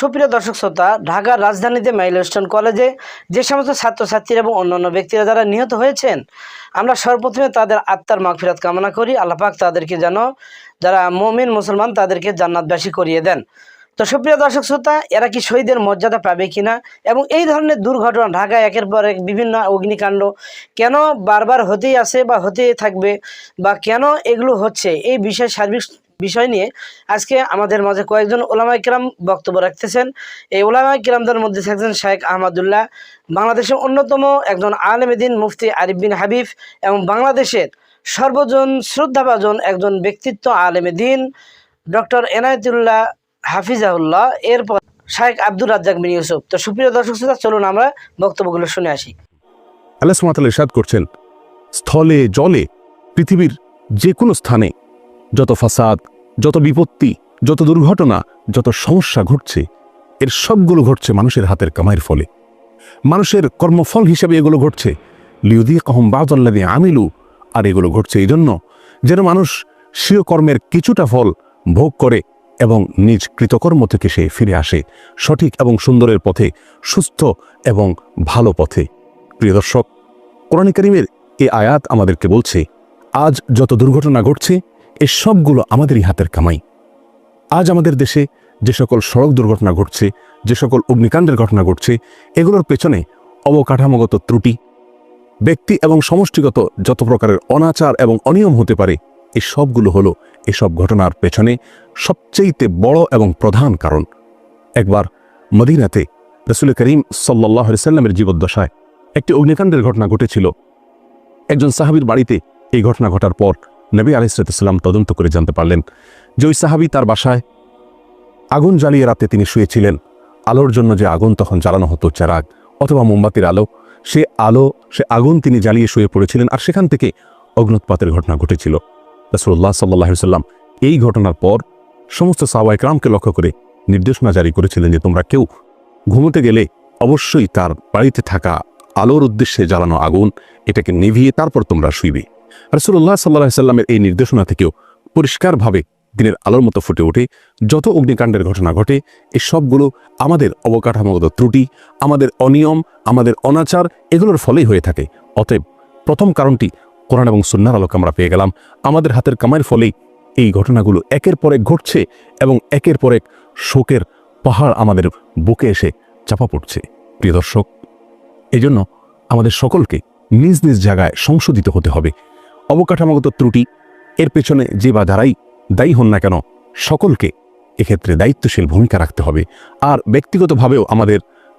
সুপ্রিয় দর্শক শ্রোতা, ঢাকার রাজধানীতে মাইলস্টোন কলেজে যে সমস্ত ছাত্রছাত্রীরা এবং অন্যান্য ব্যক্তিরা যারা নিহত হয়েছেন, আমরা সর্বপ্রথমে তাদের আত্মার মাগফিরাত কামনা করি। আল্লাহ পাক তাদেরকে যেন যারা মমিন, মুসলমান, তাদেরকে জান্নাতবাসী করিয়ে দেন। তো সুপ্রিয় দর্শক শ্রোতা, এরা কি শহীদের মর্যাদা পাবে কিনা এবং এই ধরনের দুর্ঘটনা ঢাকায় একের পর এক বিভিন্ন অগ্নিকাণ্ড কেন বারবার হতেই আছে বা হতেই থাকবে বা কেন এগুলো হচ্ছে, এই বিষয়ে সার্বিক বিষয় নিয়ে আজকে আমাদের মাঝে কয়েকজন ওলামা ইকরাম বক্তব্য রাখতেছেন। এই ওলামা ইকরামদের মধ্যে থাকছেন শেখ আহমদুল্লাহ, বাংলাদেশের অন্যতম একজন আলেমেদিন মুফতি আরিফ বিন এবং বাংলাদেশের সর্বজন শ্রদ্ধাভাজন একজন ব্যক্তিত্ব আলেমেদিন ডক্টর এনায়েতুল্লাহ হাফিজাউল্লাহ এরপর শাহেখ আব্দুর রাজ্জাক বিন ইউসুফ। তো সুপ্রিয় দর্শক শ্রোতা, চলুন আমরা বক্তব্যগুলো শুনে আসি। আল্লাহ সুমাতাল করছেন, স্থলে, জলে, পৃথিবীর যে কোনো স্থানে যত ফাসাদ যত বিপত্তি, যত দুর্ঘটনা, যত সমস্যা ঘটছে, এর সবগুলো ঘটছে মানুষের হাতের কামাইয়ের ফলে। মানুষের কর্মফল হিসেবে এগুলো ঘটছে। লিউদি কহম বাজল্লাদি আমিলু, আর এগুলো ঘটছে এই জন্য যেন মানুষ স্বীয় কর্মের কিছুটা ফল ভোগ করে এবং নিজ কৃতকর্ম থেকে সে ফিরে আসে সঠিক এবং সুন্দরের পথে, সুস্থ এবং ভালো পথে। প্রিয় দর্শক, কোরআন করিমের এই আয়াত আমাদেরকে বলছে, আজ যত দুর্ঘটনা ঘটছে এ সবগুলো আমাদেরই হাতের কামাই। আজ আমাদের দেশে যে সকল সড়ক দুর্ঘটনা ঘটছে, যে সকল অগ্নিকাণ্ডের ঘটনা ঘটছে, এগুলোর পেছনে অবকাঠামোগত ত্রুটি, ব্যক্তি এবং সমষ্টিগত যত প্রকারের অনাচার এবং অনিয়ম হতে পারে এই সবগুলো হলো এসব ঘটনার পেছনে সবচেয়েতে বড় এবং প্রধান কারণ। একবার মদিনাতে রসুল করিম সাল্লাহ সাল্লামের জীবদ্দশায় একটি অগ্নিকাণ্ডের ঘটনা ঘটেছিল। একজন সাহাবির বাড়িতে এই ঘটনা ঘটার পর নবী আলিসাল্লাম তদন্ত করে জানতে পারলেন যে ওই সাহাবি তার বাসায় আগুন জ্বালিয়ে রাতে তিনি শুয়েছিলেন। আলোর জন্য যে আগুন তখন জ্বালানো হতো চারাগ অথবা মোমবাতির আলো, সে আলো, সে আগুন তিনি জ্বালিয়ে শুয়ে পড়েছিলেন আর সেখান থেকে অগ্নুৎপাতের ঘটনা ঘটেছিল। রসুল্লাহ সাল্লাহ সাল্লাম এই ঘটনার পর সমস্ত সাহবাইকরামকে লক্ষ্য করে নির্দেশনা জারি করেছিলেন যে তোমরা কেউ ঘুমোতে গেলে অবশ্যই তার বাড়িতে থাকা আলোর উদ্দেশ্যে জ্বালানো আগুন, এটাকে নিভিয়ে তারপর তোমরা শুইবে। রসুল্লাহ সাল্লাহ সাল্লামের এই নির্দেশনা থেকেও পরিষ্কারভাবে দিনের আলোর মতো ফুটে ওঠে। যত অগ্নিকাণ্ডের ঘটনা ঘটে, এই সবগুলো আমাদের অবকাঠামোগত ত্রুটি, আমাদের অনিয়ম, আমাদের অনাচার, এগুলোর ফলেই হয়ে থাকে। অতএব প্রথম কারণটি কোরআন এবং সুন্নার আলোকে আমরা পেয়ে গেলাম। আমাদের হাতের কামাইয়ের ফলেই এই ঘটনাগুলো একের পর এক ঘটছে এবং একের পর এক শোকের পাহাড় আমাদের বুকে এসে চাপা পড়ছে। প্রিয় দর্শক এই জন্য আমাদের সকলকে নিজ নিজ জায়গায় সংশোধিত হতে হবে। অবকাঠামোগত ত্রুটি, এর পেছনে যে বা যারাই দায়ী হন না কেন, সকলকে এক্ষেত্রে দায়িত্বশীল ভূমিকা রাখতে হবে। আর ব্যক্তিগতভাবেও আমাদের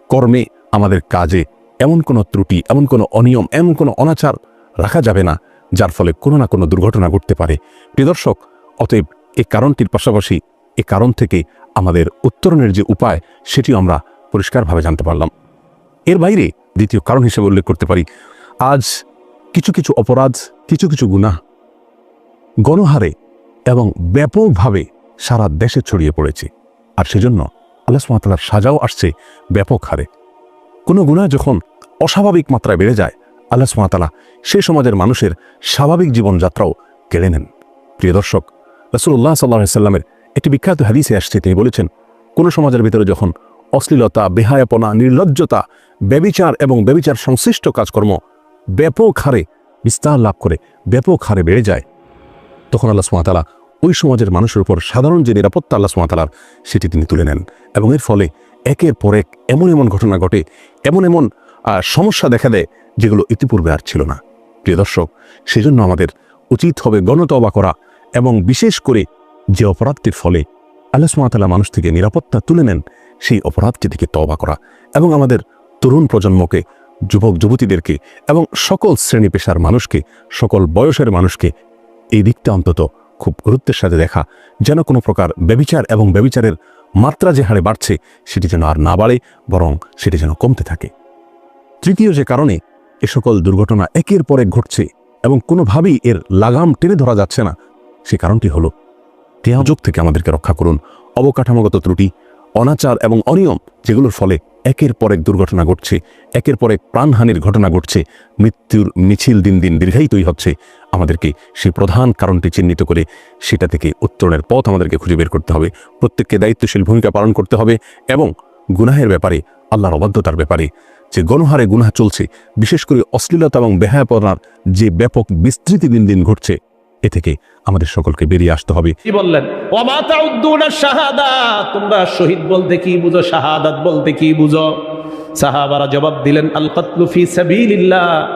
কর্মে, আমাদের কাজে এমন কোনো ত্রুটি, এমন কোনো অনিয়ম, এমন কোনো অনাচার রাখা যাবে না, যার ফলে কোনো না কোনো দুর্ঘটনা ঘটতে পারে। প্রিয় দর্শক, অতএব এই কারণটির পাশাপাশি, এ কারণ থেকে আমাদের উত্তরণের যে উপায়, সেটিও আমরা পরিষ্কারভাবে জানতে পারলাম। এর বাইরে দ্বিতীয় কারণ হিসেবে উল্লেখ করতে পারি। আজ কিছু কিছু অপরাধ কিছু কিছু গুনাহ গণহারে এবং ব্যাপকভাবে সারা দেশে ছড়িয়ে পড়েছে। আর সেজন্য আল্লাহ সুমাতালার সাজাও আসছে ব্যাপক হারে। কোনো গুণা যখন অস্বাভাবিক মাত্রায় বেড়ে যায়, আল্লাহ সুমাতালা সে সমাজের মানুষের স্বাভাবিক জীবনযাত্রাও কেড়ে নেন। প্রিয় দর্শক রসুল্লাহ সাল্লাহ সাল্লামের একটি বিখ্যাত হাদিসে আসছে। তিনি বলেছেন, কোনো সমাজের ভিতরে যখন অশ্লীলতা, বেহায়াপনা, নির্লজ্জতা, ব্যবিচার এবং ব্যবিচার সংশ্লিষ্ট কাজকর্ম ব্যাপক হারে বিস্তার লাভ করে ব্যাপক হারে বেড়ে যায়। তখন আল্লাহ সুমাতালা ওই সমাজের মানুষের উপর সাধারণ যে নিরাপত্তা আল্লাহ সুমাতালার সেটি তিনি তুলে নেন। এবং এর ফলে একের পর এক এমন এমন ঘটনা ঘটে, এমন এমন সমস্যা দেখা দেয়, যেগুলো ইতিপূর্বে আর ছিল না। প্রিয় দর্শক, সেজন্য আমাদের উচিত হবে গণতবা করা এবং বিশেষ করে যে অপরাধটির ফলে আল্লাহ সুমাতালা মানুষ থেকে নিরাপত্তা তুলে নেন, সেই অপরাধটি থেকে তবা করা। এবং আমাদের তরুণ প্রজন্মকে যুবক যুবতীদেরকে এবং সকল শ্রেণি পেশার মানুষকে, সকল বয়সের মানুষকে এই দিকটা অন্তত খুব গুরুত্বের সাথে দেখা, যেন কোনো প্রকার ব্যবিচার এবং ব্যবিচারের মাত্রা যে হারে বাড়ছে, সেটি যেন আর না বাড়ে, বরং সেটি যেন কমতে থাকে। তৃতীয় যে কারণে এ সকল দুর্ঘটনা একের পর ঘটছে এবং কোনোভাবেই এর লাগাম টেনে ধরা যাচ্ছে না, সে কারণটি হলো তেয়াযোগ থেকে আমাদেরকে রক্ষা করুন। অবকাঠামোগত ত্রুটি, অনাচার এবং অনিয়ম, যেগুলোর ফলে একের পর এক দুর্ঘটনা ঘটছে, একের পর এক প্রাণহানির ঘটনা ঘটছে, মৃত্যুর মিছিল দিন দিন দীর্ঘায়িতই হচ্ছে। আমাদেরকে সেই প্রধান কারণটি চিহ্নিত করে সেটা থেকে উত্তরণের পথ আমাদেরকে খুঁজে বের করতে হবে। প্রত্যেককে দায়িত্বশীল ভূমিকা পালন করতে হবে এবং গুনাহের ব্যাপারে, আল্লাহর অবাধ্যতার ব্যাপারে যে গণহারে গুনাহ চলছে, বিশেষ করে অশ্লীলতা এবং বেহায়াপনার যে ব্যাপক বিস্তৃতি দিন দিন ঘটছে এ থেকে আমাদের সকলকে বেরিয়ে আসতে হবে। কি বললেন? শাহাদা, তোমরা শহীদ বলতে কি বুঝো, শাহাদাত বলতে কি বুঝো? সাহাবারা জবাব দিলেন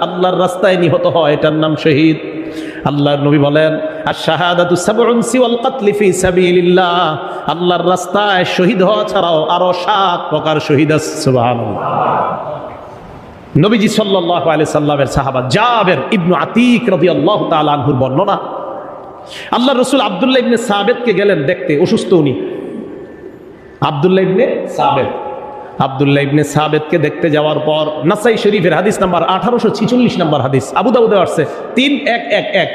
আল্লাহর রাস্তায় নিহত হয়, এটার নাম শহীদ। আল্লাহর নবী বলেন আর শাহাদাতু আল্লাহর রাস্তায় শহীদ হওয়া ছাড়াও আরও সাত প্রকার শহীদ আছে নবীজি সাল্লাল্লাহু আলাইহি সাল্লামের সাহাবা জাবের ইবনু আতিক রাদিয়াল্লাহু তাআলা আনহুর বর্ণনা। আল্লাহ রসুল আবদুল্লাহ ইবনে সাবেদকে গেলেন দেখতে, অসুস্থ উনি। আবদুল্লাহ ইবনে সাবেদ। আবদুল্লাহ ইবনে সাবেদকে দেখতে যাওয়ার পর নাসাই শরীফের হাদিস নাম্বার আঠারোশো ছিচল্লিশ নাম্বার হাদিস, আবু দাউদে আসছে, তিন এক এক এক,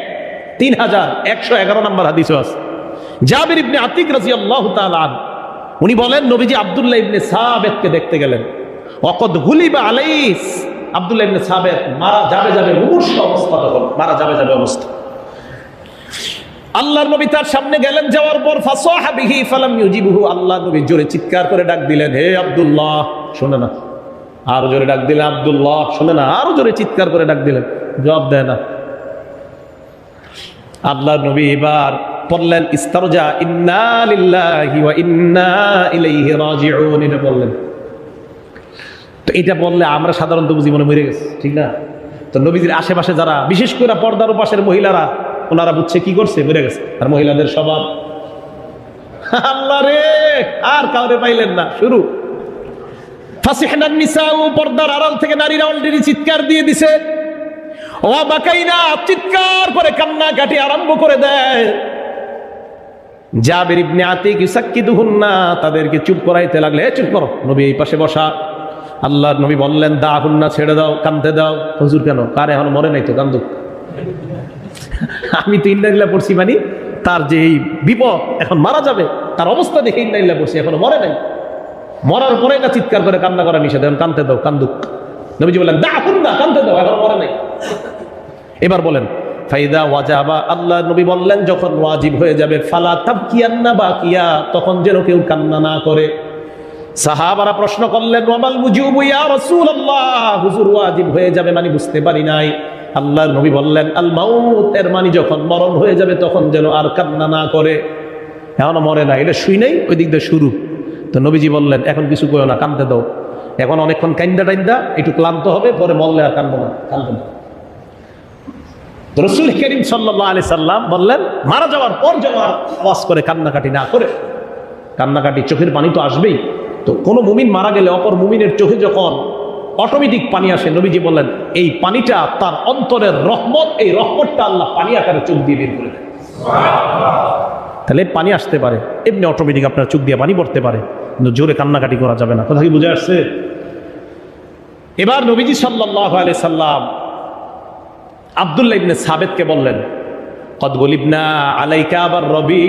তিন হাজার একশো এগারো নাম্বার হাদিসও আছে। জাবির ইবনে আতিক রাজি আল্লাহ তালান উনি বলেন, নবীজি আবদুল্লাহ ইবনে সাবেদকে দেখতে গেলেন। অকদ গুলিবা আলাইস। আবদুল্লাহ সাবেদ মারা যাবে যাবে মুমূর্ষ অবস্থা তখন মারা যাবে যাবে অবস্থা। আল্লাহর নবী তার সামনে গেলেন, যাওয়ার পর আল্লাহ জোরে চিৎকার করে ডাক দিলেন, হে আব্দুল্লাহ! শোনে না। আরও জোরে ডাক দিলেন, আব্দুল্লাহ! শোনে না। আরও জোরে চিৎকার করে ডাক দিলেন, জবাব দেয় না। আল্লাহর নবী এবার পড়লেন ইস্তারজা, ইন্না ইন্না বললেন তো এটা বললে আমরা সাধারণত মনে মরে গেছে ঠিক না? তো নবীজির আশেপাশে যারা বিশেষ করে পর্দার পাশের মহিলারা ওনারা বুঝছে কি করছে? মরে গেছে। আর মহিলাদের স্বভাব। আল্লাহ রে! আর কাউরে পাইলেন না। শুরু। ফাসিহনান পর্দার আড়াল থেকে নারীরা অলরেডি চিৎকার দিয়ে দিছে। ও বাকাইনা চিৎকার করে কান্না কাটি আরম্ভ করে দেয়। জাবির ইবনে আতিক ইউসাক্কিদুহুন্না তাদেরকে চুপ করাইতে লাগলে "এ, চুপ করো নবী এই পাশে বসা। আল্লাহর নবী বললেন, দা হুন্না, ছেড়ে দাও কান্দতে দাও। হুজুর কেন? কার এখন মরে নাই তো, কান্দুক। আমি তো ইন্দারিল্লা পড়ছি মানে তার যে এই বিপদ এখন মারা যাবে, তার অবস্থা দেখে ইন্দারিল্লা পড়ছি, এখনও মরে নাই। মরার পরে না চিৎকার করে কান্না করা নিষেধ, এখন কানতে দাও, কান্দুক। নবীজি বললেন, দা হুন্না কানতে দাও, এখন মরে নাই। এবার বলেন, ফাইদা ওয়াজাবা আল্লাহ নবী বললেন, যখন ওয়াজিব হয়ে যাবে, ফালা তাবকিয়ান্না বাকিয়া, তখন যেন কেউ কান্না না করে। সাহাবারা প্রশ্ন করলেন, ওয়ামাল মুজিবু ইয়া রাসূলুল্লাহ? হুজুর ওয়াজিব হয়ে যাবে মানে বুঝতে পারি নাই। আল্লাহর নবী বললেন, আল মাউত এর মানে যখন মরণ হয়ে যাবে তখন যেন আর কান্না না করে। এখনও মরে না, এটা শুই নাই, ওই দিক দিয়ে শুরু। তো নবীজি বললেন, এখন কিছু কইও না কান্দতে দাও। এখন অনেকক্ষণ কান্দা টাইন্দা, একটু ক্লান্ত হবে, পরে মরলে আর কান্দবো না কান্দবো না। রসুল করিম সাল্লাহ আলি সাল্লাম বললেন, মারা যাওয়ার পর যেন আর আওয়াজ করে কান্নাকাটি না করে। কান্নাকাটি চোখের পানি তো আসবেই। তো কোনো মুমিন মারা গেলে অপর মুমিনের চোখে যখন অটোমেটিক পানি আসে, নবীজি বললেন, এই পানিটা তার অন্তরের রহমত, এই রহমতটা আল্লাহ পানি আকারে চোখ দিয়ে বের করে দেয় তাহলে পানি আসতে পারে, এমনি অটোমেটিক আপনার চোখ দিয়ে পানি পড়তে পারে, কিন্তু জোরে কান্নাকাটি করা যাবে না। কথা কি বুঝে আসছে? এবার নবীজি সাল্লাহ আলি সাল্লাম আবদুল্লাহ ইবনে সাবেদকে বললেন, কদ গলিবনা আলাইকা আবার রবি।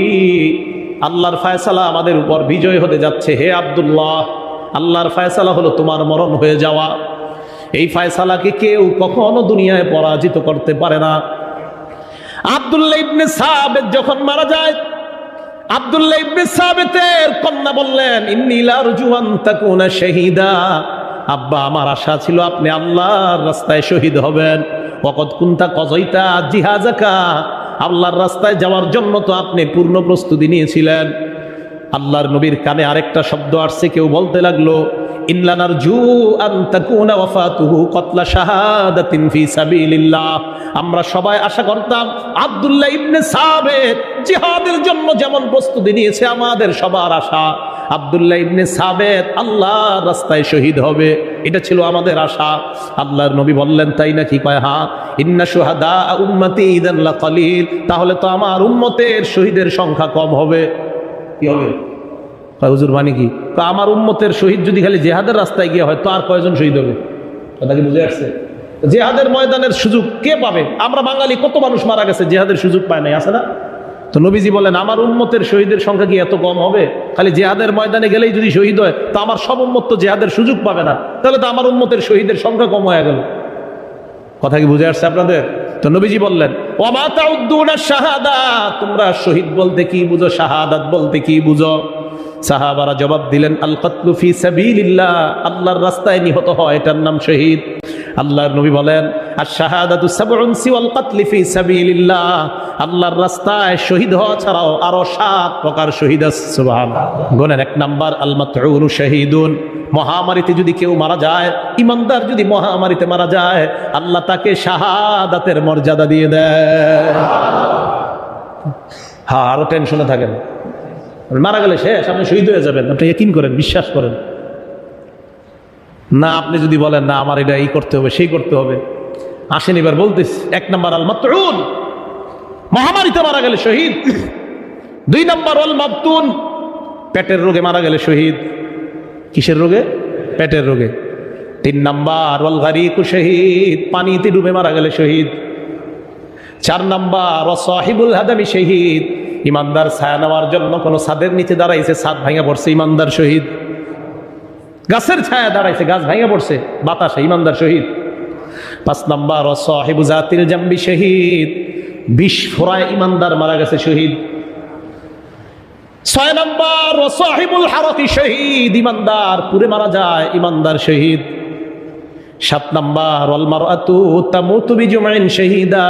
আল্লাহর ফায়সালা আমাদের উপর বিজয় হতে যাচ্ছে। হে আব্দুল্লাহ, আল্লাহর ফায়সালা হলো তোমার মরণ হয়ে যাওয়া। এই ফায়সালাকে কেউ কখনো দুনিয়ায় পরাজিত করতে পারে না। আবদুল্লাহ ইবনে সাবেদ যখন মারা যায়, আবদুল্লাহ ইবনে সাবেতের কন্যা বললেন ইন্নিলা রুজুয়ান তাকুনা শাহিদা। আব্বা, আমার আশা ছিল আপনি আল্লাহর রাস্তায় শহীদ হবেন। ওকদ কুন্তা কজইতা জিহাজাকা। আল্লাহর রাস্তায় যাওয়ার জন্য তো আপনি পূর্ণ প্রস্তুতি নিয়েছিলেন। আল্লাহর নবীর কানে আরেকটা শব্দ আসছে, কেউ বলতে লাগল ইনলানার জু আন্তাকুনা ওয়াফাতুহু কতলা শাহাদাতিন ফি সাবিলিল্লাহ। আমরা সবাই আশা করতাম, আব্দুল্লাহ ইবনে সাবেত জিহাদের জন্য যেমন প্রস্তুতি নিয়েছে আমাদের সবার আশা। আব্দুল্লাহ ইবনে সাবেত, আল্লাহ রাস্তায় শহীদ হবে। এটা ছিল আমাদের আশা। আল্লাহর নবী বললেন, তাই নাকি? কয়, হা, ইন্না সুহাদা উম্মতি ইদান লাকালিল। তাহলে তো আমার উম্মতের শহীদের সংখ্যা কম হবে। কি হবে? কয়, হুজুর মানে কি? আমার উম্মতের শহীদ যদি খালি জেহাদের রাস্তায় গিয়ে হয়, তো আর কয়জন শহীদ হবে? কথা কি বুঝে আসছে? জেহাদের ময়দানের সুযোগ কে পাবে? আমরা বাঙালি, কত মানুষ মারা গেছে, জেহাদের সুযোগ পায় নাই, আছে না? তো নবীজি বলেন, আমার উম্মতের শহীদের সংখ্যা কি এত কম হবে? খালি জেহাদের ময়দানে গেলেই যদি শহীদ হয়, তো আমার সব উম্মত তো জেহাদের সুযোগ পাবে না। তাহলে তো আমার উম্মতের শহীদের সংখ্যা কম হয়ে গেল। কথা কি বুঝে আসছে আপনাদের? তো নবীজি বললেন তোমরা শহীদ বলতে কি বুঝো, শাহাদাত বলতে কি বুঝো? সাহাবারা জবাব দিলেন আল কতলু ফি সাবিলিল্লাহ। আল্লাহর রাস্তায় নিহত হয়, এটার নাম শহীদ। আল্লাহর নবী বলেন আর শাহাদাতু সাবউন সিওয়াল কতলি ফি সাবিলিল্লাহ। আল্লাহর রাস্তায় শহীদ হওয়া ছাড়াও আরও সাত প্রকার শহীদ আছে, সুবহানাল্লাহ। গোনেন এক নাম্বার আল মাতউনু শাহীদুন। মহামারীতে যদি কেউ মারা যায়, ইমানদার যদি মহামারীতে মারা যায়, আল্লাহ তাকে শাহাদাতের মর্যাদা দিয়ে দেয়। হ্যাঁ আরও টেনশনে থাকেন। মারা গেলে শেষ, আপনি শহীদ হয়ে যাবেন। আপনি একিন করেন, বিশ্বাস করেন। না, আপনি যদি বলেন, না, আমার এটা এই করতে হবে, সেই করতে হবে। আসেন এবার বলতেছি, এক নাম্বার আল মাতরুন মহামারীতে মারা গেলে শহীদ। দুই নাম্বার অল মাবতুন পেটের রোগে মারা গেলে শহীদ। কিসের রোগে? পেটের রোগে। তিন নাম্বার ওয়াল গারিকু শহীদ। পানিতে ডুবে মারা গেলে শহীদ। চার নাম্বার অসাহিবুল হাদামি শহীদ। ইমানদার ছায়া নেওয়ার জন্য কোনো ছাদের নিচে দাঁড়াইছে, ছাদ ভাঙা পড়ছে, ইমানদার শহীদ। গাছের ছায়া দাঁড়াইছে, গাছ ভাঙা পড়ছে, বাতাসে, ইমানদার শহীদ। পাঁচ নাম্বার অসাহিবু জাতিল জাম্বি শহীদ। বিষ ফোরায় ইমানদার মারা গেছে শহীদ। ছয় নম্বর সাহিবুল হারতি শহীদ। ইমানদার, পুরে মারা যায় ইমানদার শহীদ। সাত নম্বর অলমার আতু তামুতু বিজুমাইন শহীদা।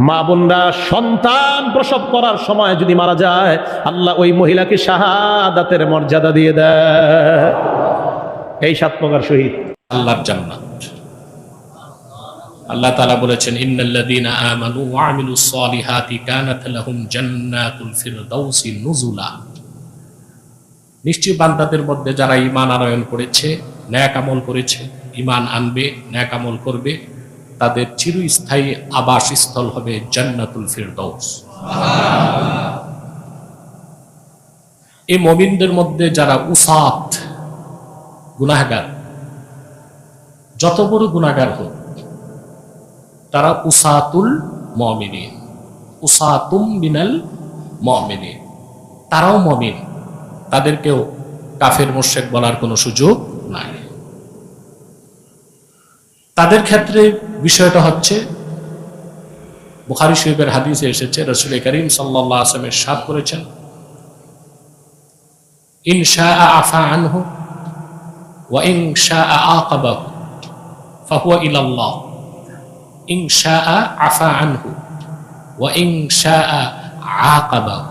মা বোনরা সন্তান প্রসব করার সময় যদি মারা যায়, আল্লাহ ওই মহিলাকে শাহাদাতের মর্যাদা দিয়ে দেয়। এই সাত প্রকার শহীদ। আল্লাহর জান্নাত। আল্লাহ তাআলা বলেছেন, ইন্নাল্লাযীনা আমানু ওয়া আমিলুস সালিহাতি কানাত লাহুম জান্নাতুল ফিরদাউসি নুজুলা। নিশ্চয় বান্দাদের মধ্যে যারা ঈমান আনয়ন করেছে, ন্যাক আমল করেছে, ঈমান আনবে, ন্যাক আমল করবে, তাদের চিরস্থায়ী আবাসস্থল হবে জান্নাতুল ফিরদাউস। এই মমিনদের মধ্যে যারা উসাত গুনাহগার। যত বড় গুণাগার হোক, তারা উসাতুল মমিনিন। উসাতুম মিনাল মমিনিন। তারাও মমিন। তাদেরকেও কাফের মোশেক বলার কোনো সুযোগ নাই। তাদের ক্ষেত্রে বিষয়টা হচ্ছে, বুখারি শরীফের হাদিসে এসেছে, রসুল করিম সাল্লাহ আসলামের সাপ করেছেন ইনশা আফা আনহু ওয়া ইনশা আকাবাহু ফাহুয়া ইলাল্লাহ ইন শাআ আফা আনহু ওয়া ইন শাআ আকাবাহু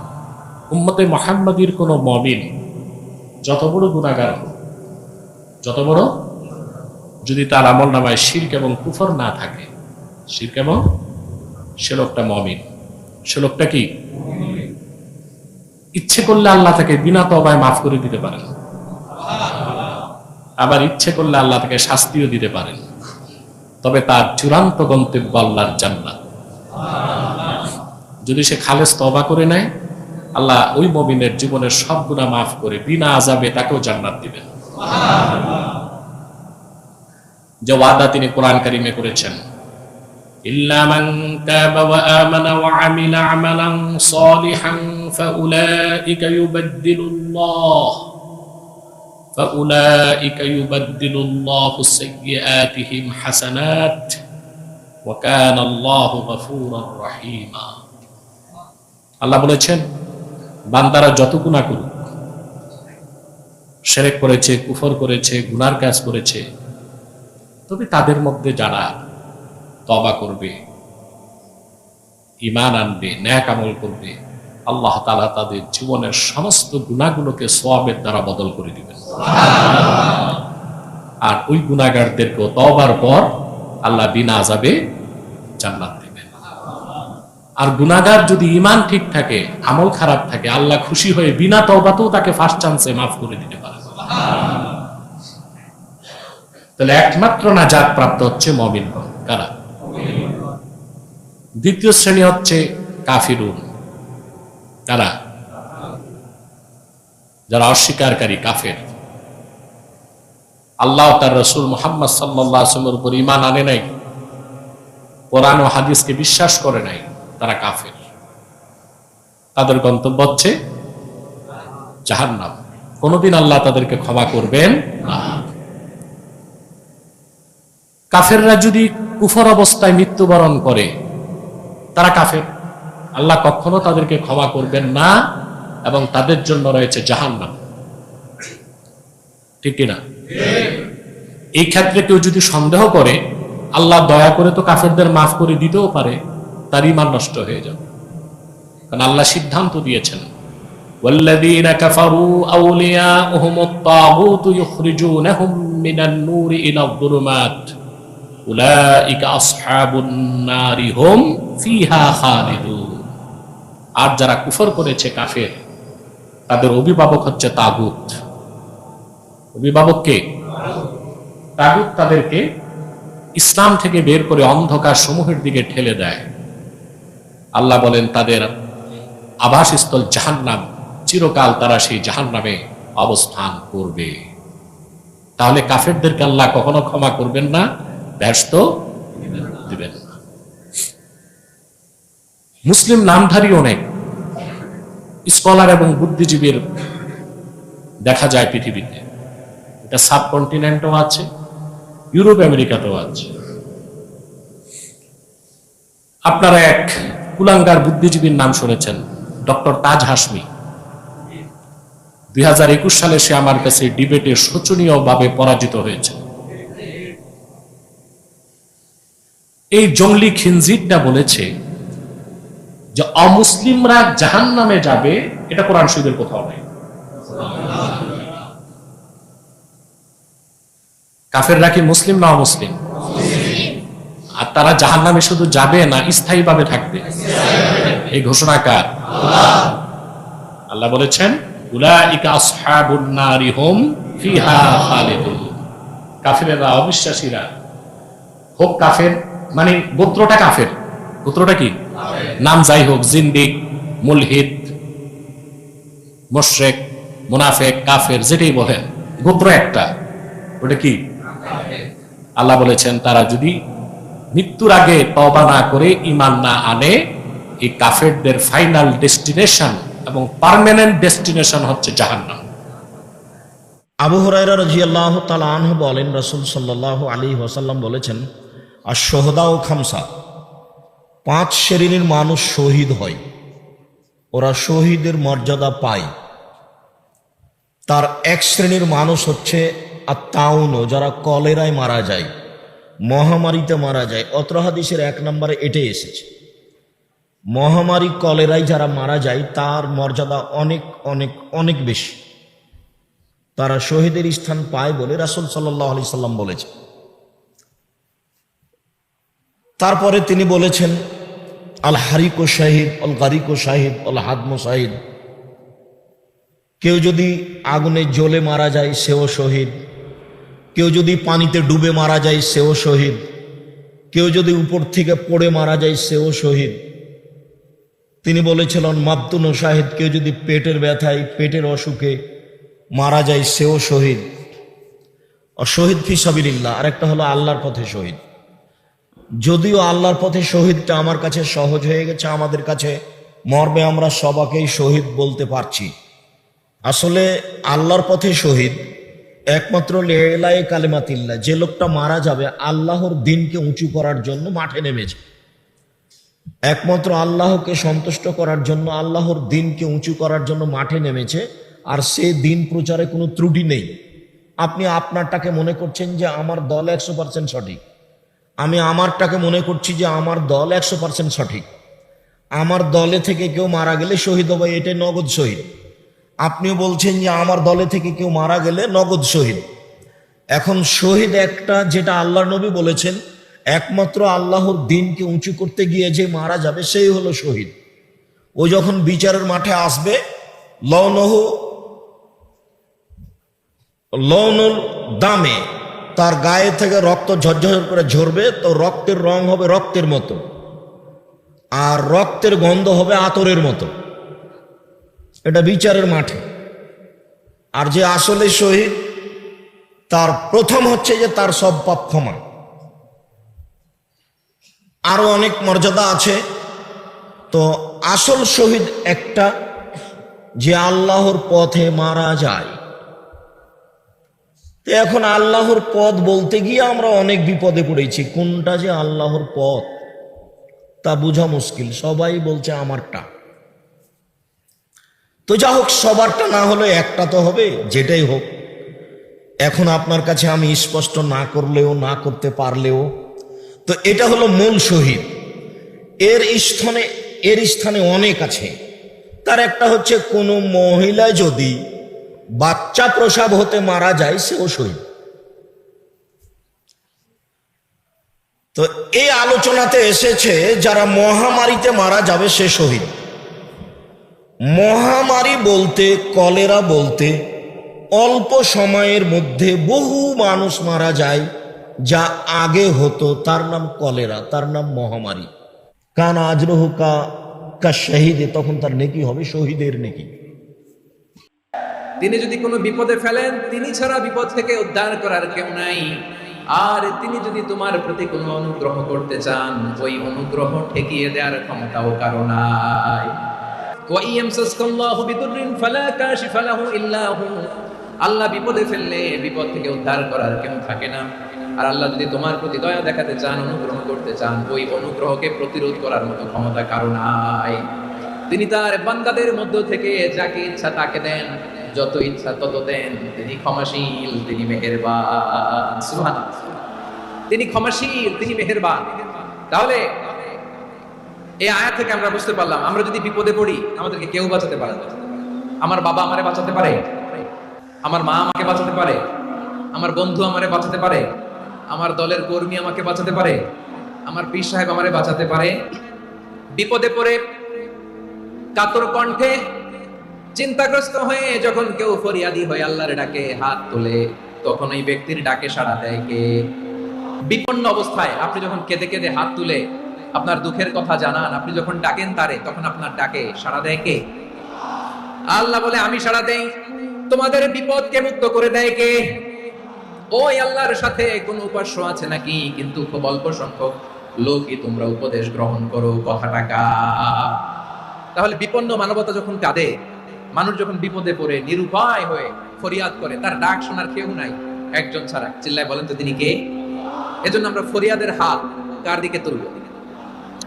উম্মতে মুহাম্মাদির কোনো মুমিন যত বড় গুনাহগার হোক, যত বড়, যদি তার আমল নামায় শিরক এবং কুফর না থাকে, শিরক এবং সে লোকটা মমিন। সে লোকটা কি? ইচ্ছে করলে আল্লাহ তাকে বিনা তবায় মাফ করে দিতে পারেন আবার ইচ্ছে করলে আল্লাহ তাকে শাস্তিও দিতে পারেন তবে তার চূড়ান্ত গন্তব্য আল্লাহর জান্নাত যদি সে খালেস তবা করে নেয় আল্লাহ ওই মমিনের জীবনের সব গুণা মাফ করে বিনা আজাবে তাকেও জান্নাত দিবেন যে ওয়াদা তিনি কোরআন কারিমে করেছেন إلا من تاب وآمن وعمل عملا صالحا فأولئك يبدل الله فأولئك يبدل الله سيئاتهم حسنات وكان الله غفورا رحيما আল্লাহ বলেছেন বান্দারা যত গুণা করুক সেরেক করেছে কুফর করেছে গুনার কাজ করেছে তবে তাদের মধ্যে যারা তবা করবে ইমান আনবে ন্যাক আমল করবে আল্লাহ তালা তাদের জীবনের সমস্ত গুণাগুলোকে সোয়াবের দ্বারা বদল করে দিবেন। আর ওই গুণাগারদেরকেও তবার পর আল্লাহ বিনা যাবে জান্নাত দেবেন। আর গুণাগার যদি ইমান ঠিক থাকে, আমল খারাপ থাকে, আল্লাহ খুশি হয়ে বিনা তবাতেও তাকে ফার্স্ট চান্সে মাফ করে দিতে পারে। তাহলে একমাত্র নাজাত প্রাপ্ত হচ্ছে মমিন। কারা? দ্বিতীয় শ্রেণি হচ্ছে কাফিরুন। তারা যারা অস্বীকারী কাফের, আল্লাহ তার রসুল মোহাম্মদ সাল্লামের উপর ইমান আনে নাই, কোরআন ও হাদিসকে বিশ্বাস করে নাই, তারা কাফের। তাদের গন্তব্য হচ্ছে জাহান্নাম। কোনোদিন আল্লাহ তাদেরকে ক্ষমা করবেন কাফেররা যদি কুফর অবস্থায় মৃত্যুবরণ করে, তারা কাফের। আল্লাহ কখনো তাদেরকে ক্ষমা করবেন না এবং তাদের জন্য রয়েছে জাহান্নাম ঠিক কিনা এই ক্ষেত্রে কেউ যদি সন্দেহ করে আল্লাহ দয়া করে তো কাফেরদের মাফ করে দিতেও পারে তার ইমান নষ্ট হয়ে যাবে কারণ আল্লাহ সিদ্ধান্ত দিয়েছেন والذين كفروا أولياؤهم الطاغوت يخرجونهم من النور إلى الظلمات أولئك أصحاب النار هم فيها خالدون আর যারা কুফর করেছে কাফের, তাদের অভিভাবক হচ্ছে তাগুত। অভিভাবক কে? তাগুত তাদেরকে ইসলাম থেকে বের করে অন্ধকার সমূহের দিকে ঠেলে দেয়। আল্লাহ বলেন, তাদের আবাসস্থল জাহান্নাম, চিরকাল তারা সেই জাহান্নামে অবস্থান করবে। তাহলে কাফেরদেরকে আল্লাহ কখনো ক্ষমা করবেন না ব্যস্ত দিবেন না। মুসলিম নামধারী অনেক। স্কলার এবং বুদ্ধিজীবীর দেখা যায় পৃথিবীতে। এটা সাবকন্টিনেন্টও আছে, ইউরোপ, আমেরিকাতেও আছে। আপনারা এক কুলাঙ্গার বুদ্ধিজীবীর নাম শুনেছেন, ডক্টর তাজ হাসমি দুই হাজার একুশ সালে সে আমার কাছে ডিবেটে শোচনীয়ভাবে পরাজিত হয়েছে। এই জঙ্গলি খিনজিরটা বলেছে যে অমুসলিমরা জাহান নামে যাবে, এটা কোরআন শরীফের কোথাও নেই। কাফেররা কি মুসলিম না অমুসলিম? আর তারা জাহান নামে শুধু যাবে না স্থায়ীভাবে থাকবে? এই ঘোষণা কার? আল্লাহ বলেছেন কাফেরেরা অবিশ্বাসীরা। হোক কাফের মানে গোত্রটা কাফের। গোত্রটা কি? নাম যাই হোক জিন্দিক মুলহিদ মোশরেক, মুনাফেক, কাফের, যেটাই বলেন, গোত্র একটা। ওটা কি? আল্লাহ বলেছেন, তারা যদি মৃত্যুর আগে তবা না করে ইমান না আনে, এই কাফেরদের ফাইনাল ডেস্টিনেশন এবং পার্মানেন্ট ডেস্টিনেশন হচ্ছে জাহান্নাম। আবু হরাইরা রাজিয়াল্লাহ তালা আনহু বলেন, রসুল সাল্লাহ আলী ওসাল্লাম বলেছেন আর সোহদা খামসা। পাঁচ শ্রেণির মানুষ শহীদ হয়। ওরা শহীদের মর্যাদা পায়। তার এক শ্রেণির মানুষ হচ্ছে আর তাউনো যারা কলেরায় মারা যায়, মহামারীতে মারা যায়। অত্র হাদিসের এক নম্বরে এটাই এসেছে। মহামারী, কলেরায় যারা মারা যায়, তার মর্যাদা অনেক অনেক অনেক বেশি। তারা শহীদের স্থান পায় বলে রাসুল সাল্লাহ আলি সাল্লাম বলেছে তারপরে তিনি বলেছেন, আল হারিকো শাহিদ, অল গারিকো শাহিদ, অল হাদমো শাহিদ। কেউ যদি আগুনে জ্বলে মারা যায়, সেও শহীদ। কেউ যদি পানিতে ডুবে মারা যায়, সেও শহীদ। কেউ যদি উপর থেকে পড়ে মারা যায়, সেও শহীদ। তিনি বলেছিলেন মাবতুন ও শাহিদ, কেউ যদি পেটের ব্যথায়, পেটের অসুখে মারা যায়, সেও শহীদ। আর শহীদ ফি সাবিল্লাহ আরেকটা হলো আল্লাহর পথে শহীদ। যদিও আল্লাহর পথে শহীদটা আমার কাছে সহজ হয়ে গেছে, আমাদের কাছে মর্মে আমরা সবাকেই শহীদ বলতে পারছি। আসলে আল্লাহর পথে শহীদ একমাত্র লেলায় কালেমাতিল্লা যে লোকটা মারা যাবে, আল্লাহর দিনকে উঁচু করার জন্য মাঠে নেমেছে। একমাত্র আল্লাহকে সন্তুষ্ট করার জন্য, আল্লাহর দিনকে উঁচু করার জন্য মাঠে নেমেছে, আর সে দিন প্রচারে কোনো ত্রুটি নেই। আপনি আপনারটাকে মনে করছেন যে আমার দল একশো পার্সেন্ট সঠিক। আমি আমারটাকে মনে করছি যে আমার দল একশো পার্সেন্ট সঠিক। আমার দলে থেকে কেউ মারা গেলে শহীদ হবে, এটাই নগদ শহীদ। আপনিও বলছেন যে আমার দলে থেকে কেউ মারা গেলে নগদ শহীদ। এখন শহীদ একটা যেটা আল্লাহ নবী বলেছেন, একমাত্র আল্লাহর দিনকে উঁচু করতে গিয়ে যে মারা যাবে সেই হলো শহীদ। ও যখন বিচারের মাঠে আসবে, লনহ, লৌনুল দামে তার গায়ে থেকে রক্ত ঝরঝর করে ঝরবে, তো রক্তের রং হবে রক্তের মতো। আর রক্তের গন্ধ হবে আতরের মতো। এটা বিচারের মাঠে। আর যে আসলে শহীদ, তার প্রথম হচ্ছে যে তার সব পাপ ক্ষমা। আরও অনেক মর্যাদা আছে। তো আসল শহীদ একটা যে আল্লাহর পথে মারা যায়। এখন আল্লাহর পথ বলতে গিয়ে আমরা অনেক বিপদে পড়েছি। কোনটা যে আল্লাহর পথ? তা বোঝা মুশকিল। সবাই বলছে আমারটা। তো যা হোক, সবারটা না হলে একটা তো হবে, যেটাই হোক। এখন আপনার কাছে আমি স্পষ্ট না করলেও, না করতে পারলেও, তো এটা হলো মূল শহীদ। এর স্থানে এর স্থানে অনেক আছে। তার একটা হচ্ছে, কোনো মহিলা যদি বাচ্চা প্রসাব হতে মারা যায়, সেও শহীদ। তো এই আলোচনাতে এসেছে, যারা মহামারীতে মারা যাবে, সে শহীদ। মহামারী বলতে, কলেরা বলতে, অল্প সময়ের মধ্যে বহু মানুষ মারা যায়, যা আগে হতো। তার নাম কলেরা, তার নাম মহামারী। কান আজরহ কা কা শহীদে, তখন তার নেকি হবে, শহীদের নেকি। তিনি যদি কোনো বিপদে ফেলেন, তিনি ছাড়া বিপদ থেকে উদ্ধার করার কেউ নাই। আর তিনি যদি তোমার প্রতি কোনো অনুগ্রহ করতে চান, ওই অনুগ্রহ ঠেকিয়ে দেওয়ার ক্ষমতাও কারও নাই। আল্লাহ বিপদে ফেললে বিপদ থেকে উদ্ধার করার কেউ থাকে না। আর আল্লাহ যদি তোমার প্রতি দয়া দেখাতে চান, অনুগ্রহ করতে চান, ওই অনুগ্রহকে প্রতিরোধ করার মতো ক্ষমতা কারও নাই। তিনি তার বান্দাদের মধ্য থেকে যাকে ইচ্ছা তাকে দেন। যত ইচ্ছা তত দেন। তিনি ক্ষমাশীল, তিনি মেহেরবান। সুবহানাল্লাহ। তিনি ক্ষমাশীল, তিনি মেহেরবান। তাহলে এই আয়া থেকে আমরা বুঝতে পারলাম, আমরা যদি বিপদে পড়ি, আমাদেরকে কেউ বাঁচাতে পারে না। আমার বাবা আমারে বাঁচাতে পারে? আমার মা আমাকে বাঁচাতে পারে? আমার বন্ধু আমারে বাঁচাতে পারে? আমার দলের কর্মী আমাকে বাঁচাতে পারে? আমার পীর সাহেব আমারে বাঁচাতে পারে? বিপদে পড়ে কাতর কণ্ঠে চিন্তাগ্রস্ত হয়ে যখন কেউ ফরিয়াদি হয়ে আল্লাহর ডাকে হাত তোলে, তখন ওই ব্যক্তির ডাকে সাড়া দেয় কে? বিপন্ন অবস্থায় আপনি যখন কেঁদে কেঁদে হাত তুলে আপনার দুঃখের কথা জানান, আপনি যখন ডাকেন তারে, তখন আপনার ডাকে সাড়া দেয় কে? আল্লাহ বলে, আমি সাড়া দেই। তোমাদের বিপদকে মুক্ত করে দেয় কে? ওই আল্লাহর সাথে কোনো উপাস্য আছে নাকি? কিন্তু খুব অল্প সংখ্যক লোকই তোমরা উপদেশ গ্রহণ করো কথাটা কা। তাহলে বিপন্ন মানবতা যখন কাঁদে মানুষ যখন বিপদে পড়ে, নিরুপায় হয়ে ফরিয়াদ করে, তার ডাক শোনার কেউ নাই। একজন ছাড়া। চিল্লায় বলেন তো তিনি কে? এজন্য আমরা ফরিয়াদের হাত কার দিকে তুলব?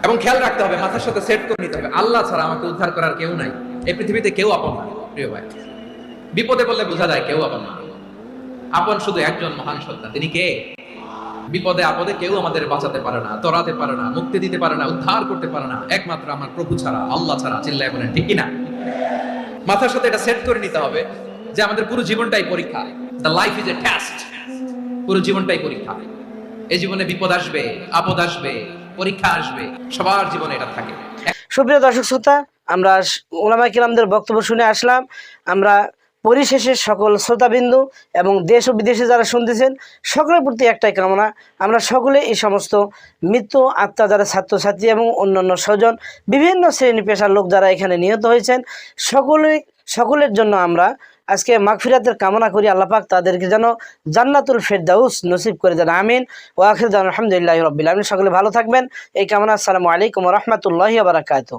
এবং খেয়াল রাখতে হবে, মাথার সাথে সেট করে নিতে হবে। আল্লাহ ছাড়া আমাকে উদ্ধার করার কেউ নাই। এই পৃথিবীতে কেউ আপন না, প্রিয় ভাই। বিপদে বললে বোঝা যায় কেউ আপন না। আপন শুধু একজন মহান সত্তা। তিনি কে? বিপদে, আপদে কেউ আমাদের বাঁচাতে পারে না, তরাতে পারে না, মুক্তি দিতে পারে না, উদ্ধার করতে পারে না। একমাত্র আমার প্রভু ছাড়া, আল্লাহ ছাড়া। চিল্লায় বলেন, ঠিক না? মাথার সাথে এটা সেট করে নিতে হবে যে আমাদের পুরো জীবনটাই পরীক্ষা। The life is a test পুরো জীবনটাই পরীক্ষা। এই জীবনে বিপদ আসবে, আপদ আসবে, পরীক্ষা আসবে, সবার জীবনে এটা থাকে। সুপ্রিয় দর্শক শ্রোতা আমরা ওলামা কিরামদের বক্তব্য শুনে আসলাম। আমরা পরিশেষে সকল শ্রোতাবিন্দু এবং দেশ ও বিদেশে যারা শুনতেছেন, সকলের প্রতি একটাই কামনা, আমরা সকলে এই সমস্ত মৃত্যু আত্মা যারা ছাত্রছাত্রী এবং অন্যান্য স্বজন, বিভিন্ন শ্রেণি পেশার লোক যারা এখানে নিহত হয়েছেন, সকলে, সকলের জন্য আমরা আজকে মাগফিরাতের কামনা করি আল্লাপাক তাদেরকে যেন জান্নাতুল ফেরদাউস নসিব করে দেন, আমিন। ও আখির আলহামদুলিল্লাহ রবিল আমিন সকলে ভালো থাকবেন। এই কামনা, আসসালামু আলাইকুম রহমতুল্লাহ বারাকাতু